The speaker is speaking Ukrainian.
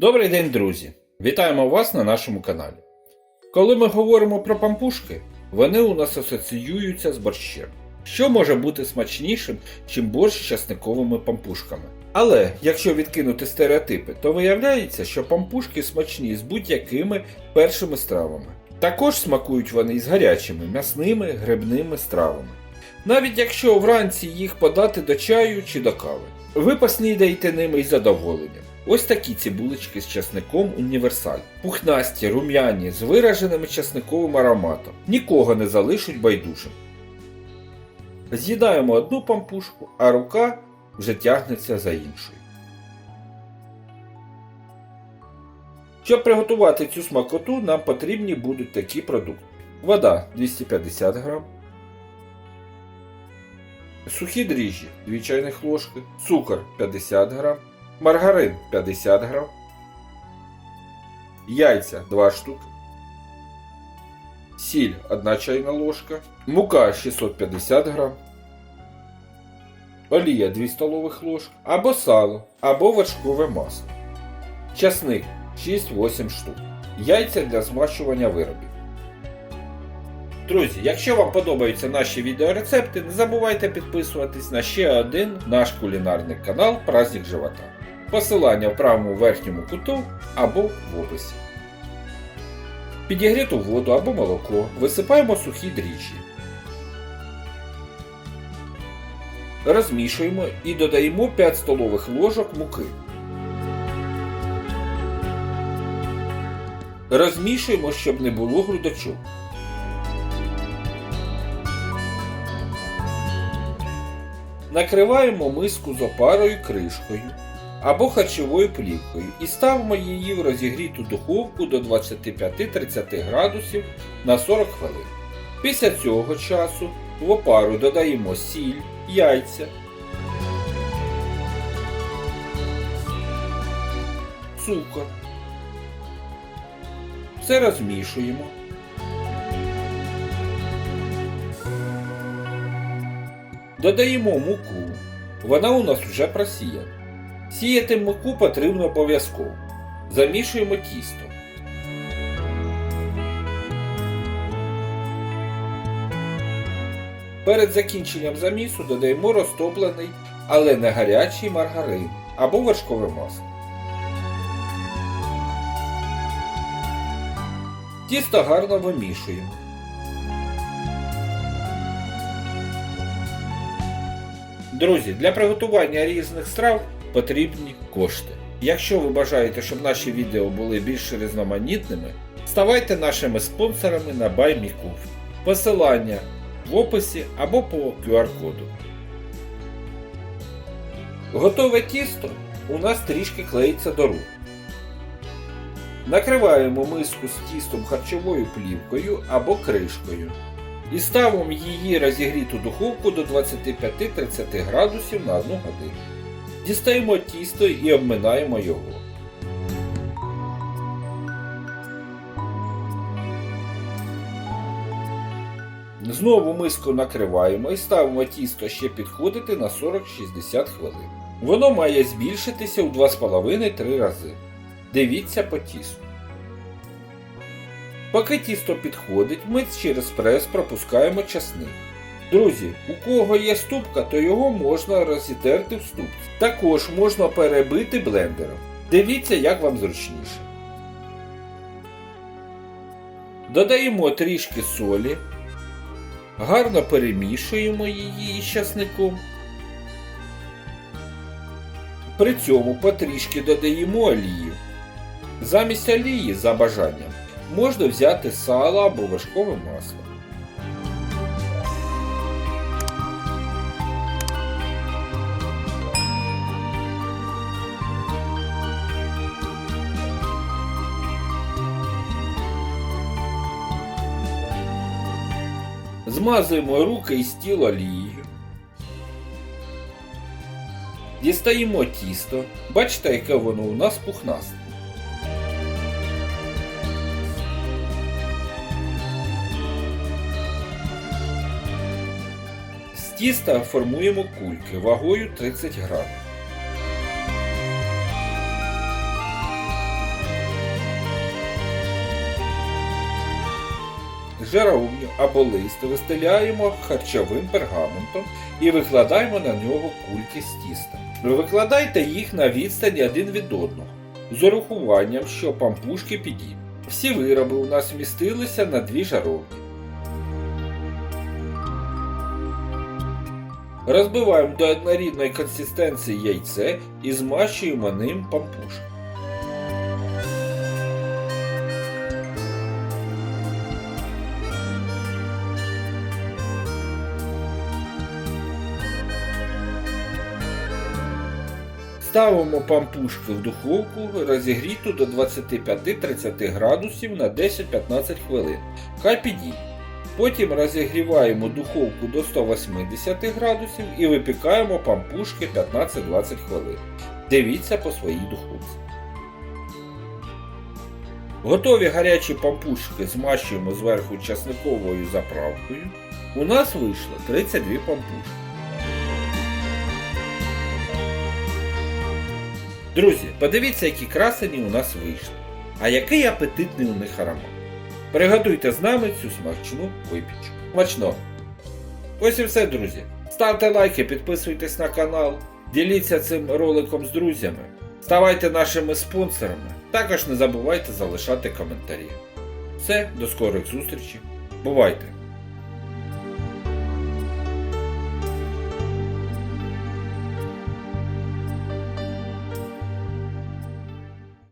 Добрий день, друзі! Вітаємо вас на нашому каналі. Коли ми говоримо про пампушки, вони у нас асоціюються з борщем. Що може бути смачнішим, чим борщ з часниковими пампушками? Але якщо відкинути стереотипи, то виявляється, що пампушки смачні з будь-якими першими стравами. Також смакують вони із гарячими, м'ясними, грибними стравами. Навіть якщо вранці їх подати до чаю чи до кави. Ви поснідаєте ними із задоволенням. Ось такі цибулечки з часником універсаль. Пухнасті, рум'яні, з вираженим часниковим ароматом. Нікого не залишать байдужим. З'їдаємо одну пампушку, а рука вже тягнеться за іншою. Щоб приготувати цю смакоту, нам потрібні будуть такі продукти: вода 250 г, сухі дріжджі 2 чайних ложки, цукор 50 г, маргарин 50 г, яйця 2 штуки, сіль 1 чайна ложка, мука 650 г, олія 2 столових ложки, або сало, або вершкове масло, часник 6-8 штук, яйця для змащування виробів. Друзі, якщо вам подобаються наші відеорецепти, не забувайте підписуватись на ще один наш кулінарний канал Праздник Живота. Посилання в правому верхньому куту або в описі. Підігріту воду або молоко висипаємо сухі дріжджі. Розмішуємо і додаємо 5 столових ложок муки. Розмішуємо, щоб не було грудочок. Накриваємо миску з опарою кришкою або харчовою плівкою і ставимо її в розігріту духовку до 25-30 градусів на 40 хвилин. Після цього часу в опару додаємо сіль, яйця, цукор. Все розмішуємо. Додаємо муку. Вона у нас вже просіяна. Сіяти муку потрібно обов'язково. Замішуємо тісто. Перед закінченням замісу додаємо розтоплений, але не гарячий маргарин або вершкове масло. Тісто гарно вимішуємо. Друзі, для приготування різних страв потрібні кошти. Якщо ви бажаєте, щоб наші відео були більш різноманітними, ставайте нашими спонсорами на BuyMeCoffee. Посилання в описі або по QR-коду. Готове тісто у нас трішки клеїться до рук. Накриваємо миску з тістом харчовою плівкою або кришкою і ставимо її розігріту духовку до 25-30 градусів на 1 годину. Дістаємо тісто і обминаємо його. Знову миску накриваємо і ставимо тісто ще підходити на 40-60 хвилин. Воно має збільшитися у 2,5-3 рази. Дивіться по тісту. Поки тісто підходить, ми через прес пропускаємо часник. Друзі, у кого є ступка, то його можна розітерти в ступці. Також можна перебити блендером. Дивіться, як вам зручніше. Додаємо трішки солі, гарно перемішуємо її із часником. При цьому потрішки додаємо олію. Замість олії, за бажанням, можна взяти сало або вершкове масло. Змазуємо руки і стіл олією. Дістаємо тісто. Бачите, яке воно у нас пухнасте. З тіста формуємо кульки вагою 30 грамів. Жаровню або лист вистеляємо харчовим пергаментом і викладаємо на нього кульки з тіста. Викладайте їх на відстані один від одного, з урахуванням, що пампушки підіймуть. Всі вироби у нас вмістилися на дві жаровні. Розбиваємо до однорідної консистенції яйце і змащуємо ним пампушки. Ставимо пампушки в духовку розігріту до 25-30 градусів на 10-15 хвилин. Хай підійде. Потім розігріваємо духовку до 180 градусів і випікаємо пампушки 15-20 хвилин. Дивіться по своїй духовці. Готові гарячі пампушки змащуємо зверху часниковою заправкою. У нас вийшло 32 пампушки. Друзі, подивіться, які красені у нас вийшли. А який апетитний у них аромат. Приготуйте з нами цю смачну випічку. Смачно! Ось і все, друзі. Ставте лайки, підписуйтесь на канал, діліться цим роликом з друзями, ставайте нашими спонсорами. Також не забувайте залишати коментарі. Все, до скорих зустрічей. Бувайте!